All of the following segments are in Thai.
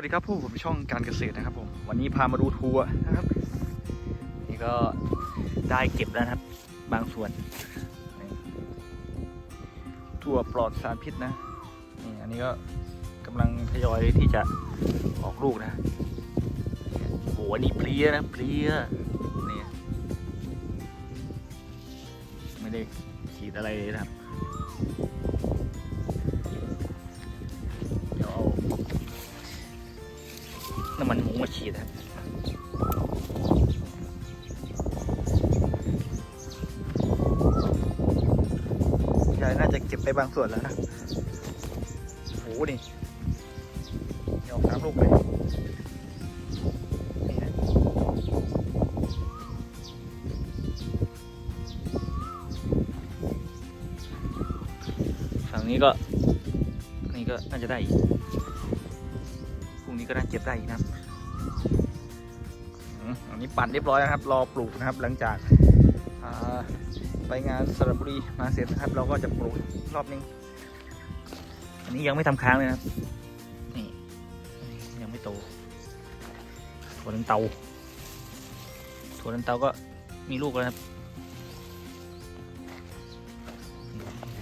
วัสดีครับผู้ผมช่องการเกษตรนะครับผมวันนี้พามาดูทัวร์นะครับ นี่ก็ได้เก็บแล้วนะครับ บางส่วนนี่ถั่วปลอดสารพิษนะนี่อันนี้ก็กำลังทยอยที่จะออกลูกนะโอ้โหอันนี่เพลียนะเพลียนี่ไม่ได้ฉีดอะไรเลยนะครับ ยายน่าจะเก็บไปบางส่วนแล้วนะโอ้โหนี่ยออกน้ำลูกเลยนี่นะฝั่งนี้ก็นี่ก็น่าจะได้อีกพรุ่งนี้ก็น่าเก็บได้อีกนะครับอันนี้ปั่นเรียบร้อยแล้วครับ รอปลูกนะครับ หลังจากอ่า ไปงานสระบุรีมาเสร็จนะครับ เราก็จะปลูกรอบนึง อันนี้ยังไม่ทำค้างเลยนะนี่ยังไม่โตถั่วลันเตาถั่วลันเตาก็มีลูกแล้วครับโอ้โห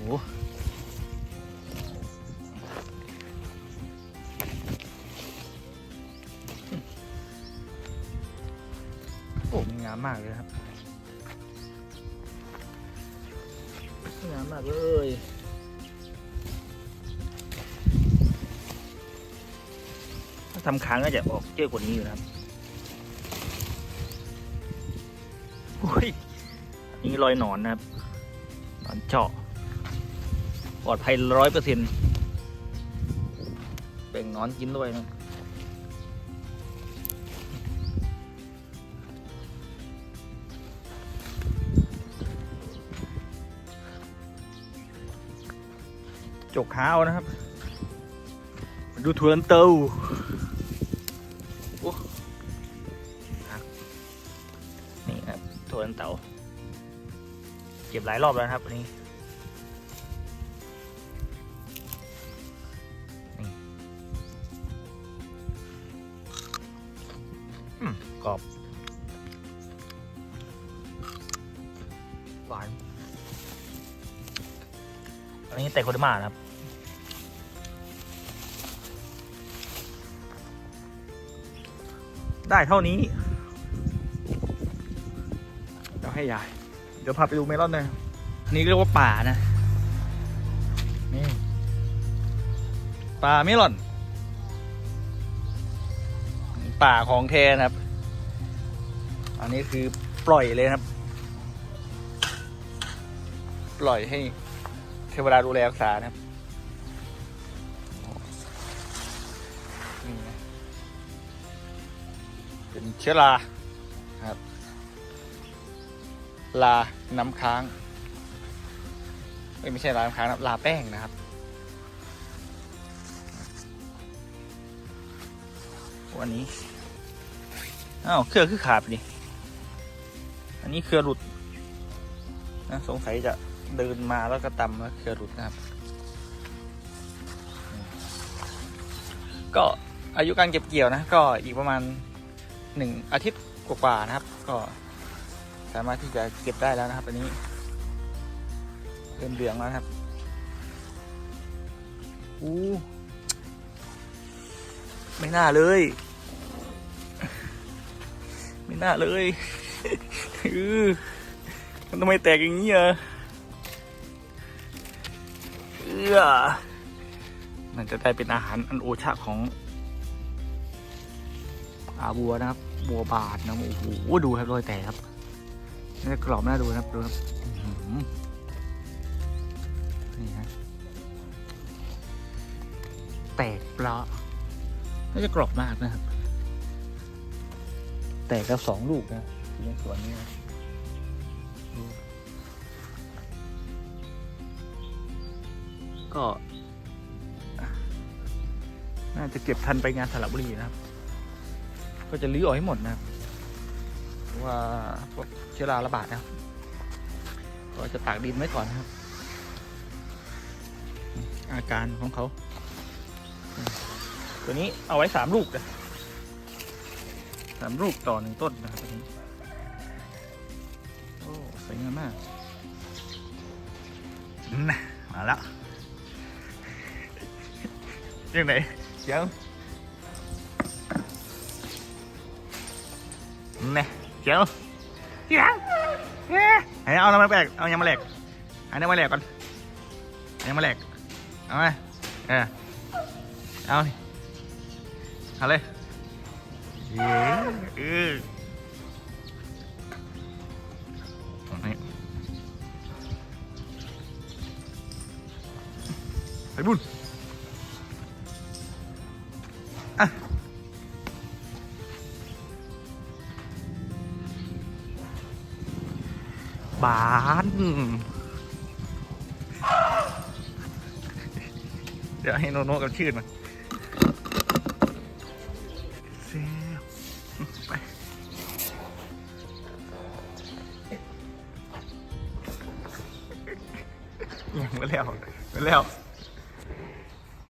โอ้มันงามมากเลยครับ งามมากเลยถ้าทำค้างก็จะออกเยอะกว่านี้อยู่นะครับโอ้ยนี่รอยหนอนนะครับหนอนเจาะปลอดภัยร้อยเปอร์เซ็นต์แบ่งหนอนกินด้วยนะ จกขาวนะครับมาดูถั่วลันเตาโอ้ครับนี่ครับถั่วลันเตาเก็บหลายรอบแล้วนะครับอันนี้นี่อืมกรอบหวานอันนี้แต่โคเดมานะครับ ได้เท่านี้เดี๋ยวให้ยาย เดี๋ยวพาไปดูเมลอนหน่อยอันนี่เรียกว่าป่านะ นี่ ป่าเมลอน ป่าของแท้นะครับ อันนี้คือปล่อยเลยนะครับ ปล่อยให้เทวดาดูแลรักษานะครับ เป็นเชื้อราครับลาน้ำค้างไม่ใช่ลาน้ำค้างนะลาแป้งนะครับวันนี้อ้าวเครือคือขาดไปดิอันนี้เครือหลุดนะสงสัยจะเดินมาแล้วก็ตำแล้วเครือหลุดนะครับ ก็อายุการเก็บเกี่ยวนะ ก็อีกประมาณ หนึ่งอาทิตย์กว่าๆนะครับ ก็สามารถที่จะเก็บได้แล้วนะครับ อันนี้เริ่มเหลืองแล้วนะครับอู้ไม่น่าเลย ไม่น่าเลยอือมันทำไมแตกอย่างนี้อะเออมันจะได้เป็นอาหารอันโอชะของ อาบัวนะครับ บัวบาทนะโอ้โหดูครับรอยแตกครับน่าจะกรอบน่าดูนะครับดูครับอื้อหือนี่ฮะแตกเปลาะน่าจะกรอบมากนะครับ แตกแล้วสองลูกนะในสวนนี้นะดูก็ น่าจะเก็บทันไปงานสระบุรีนะครับ ก็จะรื้อออกให้หมดนะครับว่าพวกเชื้อราระบาดนะครับ ก็จะตากดินไว้ก่อนนะครับ อาการของเขา ตัวนี้เอาไว้สามลูกนะสามลูกต่อหนึ่งต้นนะครับตัวนี้โอ้สวยงามมากนะมาแล้วยังไงยัง เดี๋ยวนี่เดี๋ยวเดี๋ยวเอ๊ะให้เอาน้ำมาแบกเอายังมาแหลกเอาน้ำมาแหลกก่อนเอายังมาแหลกเอาไหมเออเอานี่เอาเลยเย้เออตรงนี้ไปบุญ บานเดี๋ยวให้โนโนกับชื่นมาเซลไปยังไม่แล้วไม่แล้ว